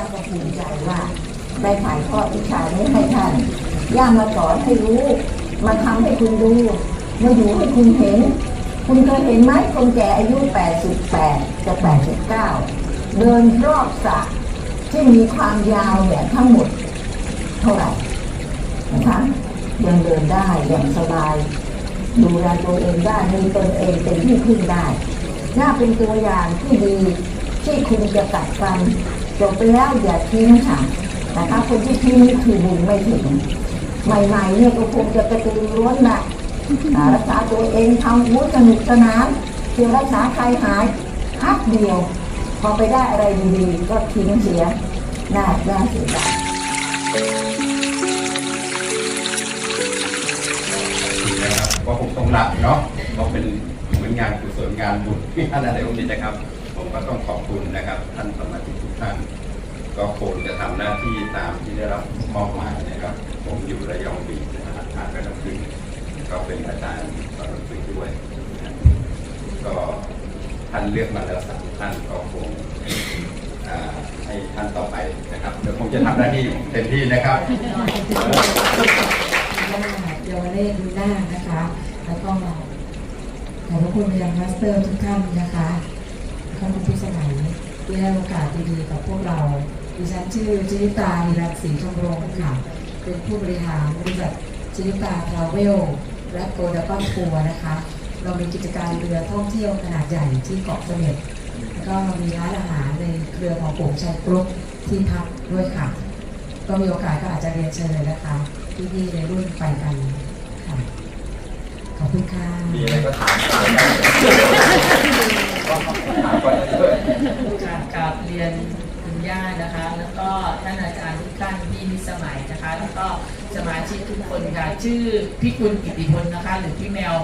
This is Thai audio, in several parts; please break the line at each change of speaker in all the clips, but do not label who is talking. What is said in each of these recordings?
ย่าก็ภูมิใจว่าได้ถ่ายทอดวิชานี้ให้ท่านย่ามาสอนให้รู้ มาทำให้คุณดูมาอยู่ให้คุณเห็น คุณเคยเห็นไหมคนแก่อายุ 88 จะ 89 เดินรอบสระที่มีความยาวเนี่ยทั้งหมดเท่าไหร่นะคะยังเดินได้อย่างสบาย ดูแลตัวเองได้มีตนเองเป็นที่พึ่งได้ น่าเป็นตัวอย่างที่ดีที่คุณจะกัดฟัน จบไปแล้วอย่าทิ้งค่ะนะคะคนที่ทิ้งนี่คือบุญไม่ถึงใหม่ๆเนี่ยก็คงจะกระตือร้นนะอ่ารักษาตัวเองทำวุ้สนุกสนานเพียงรักษาใครหายพักเดียว พอไปได้อะไรดีๆก็ทิ้งเสียน่าน่าเสียดาย
ก็คงต้องหลับเนาะก็เป็นเหมือนงานกุศลงานบุญที่ท่านอะไรพวกนี้นะครับ ผมก็ต้องขอบคุณนะครับ ท่านสมาชิกทุกท่าน ก็คงจะทำหน้าที่ตามที่ได้รับมอบหมายนะครับ ผมอยู่ระยองบีนะครับทางกระดับขึ้นก็เป็นอาจารย์สอนหนังสือด้วย ก็ท่านเลือกมาแล้วสามท่านก็คงให้ท่านต่อไปนะครับ เดี๋ยวคงจะทำหน้าที่เต็มที่นะครับ
เยาวเลศดูหน้านะคะ แล้วก็ขอบพระคุณไปยังมาสเตอร์ทุกท่านนะคะ ที่ให้โอกาสดีๆกับพวกเราดิฉันชื่อจิตาฮิรัตศรีชมรงค์ค่ะ เป็นผู้บริหารบริษัทจิตาทราเวลและโกลดากอนทัวร์นะคะ เรามีกิจการเรือท่องเที่ยวขนาดใหญ่ที่เกาะเสม็ดแล้วก็มีร้านอาหารในเครือของโป่ชัยกรุ๊ปที่พักด้วยค่ะ ก็มีโอกาสก็อาจจะเรียนเชิญเลยนะคะพี่ๆในรุ่นไปกันค่ะขอบคุณค่ะ
มีอะไรก็ถามถามได้ก็ถามก็ได้ด้วย
การกราบเรี ยนคุณย่านะคะ แล้วก็ท่านอาจารย์ทุกท่านพี่มิสมัยนะคะ แล้วก็สมาชิกทุกคนค่ะ ชื่อพี่กุลกิติพลนะคะ หรือพี่แมว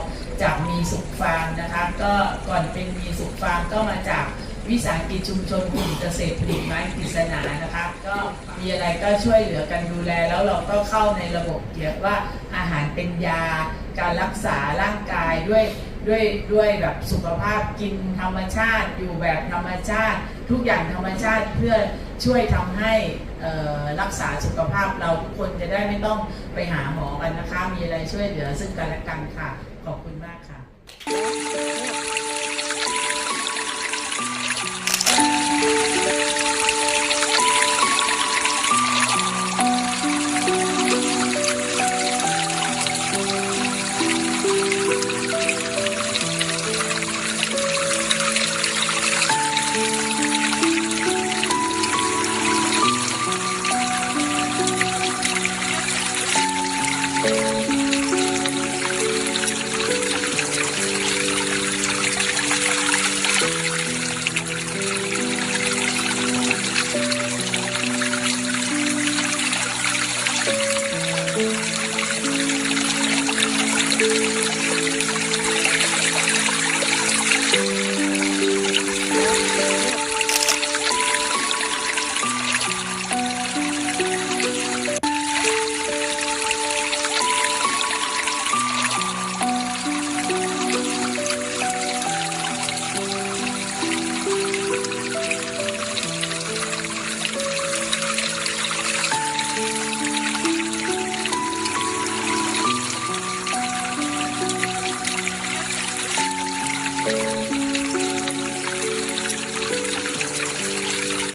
จากมีสุขฟาร์มนะคะ ก็ก่อนเป็นมีสุขฟาร์มก็มาจากวิสาหกิจชุมชนกลุ่มเกษตรผลิตไม้ปริศนานะคะ ก็มีอะไรก็ช่วยเหลือกันดูแล แล้วเราก็เข้าในระบบเกี่ยวกับว่าอาหารเป็นยา การรักษาร่างกายด้วย ด้วยด้วยแบบสุขภาพกินธรรมชาติอยู่แบบธรรมชาติ ทุกอย่างธรรมชาติเพื่อช่วยทำให้รักษาสุขภาพเราทุกคนจะได้ไม่ต้องไปหาหมอกันนะคะ มีอะไรช่วยเหลือซึ่งกันและกันค่ะ ขอบคุณมากค่ะ
ค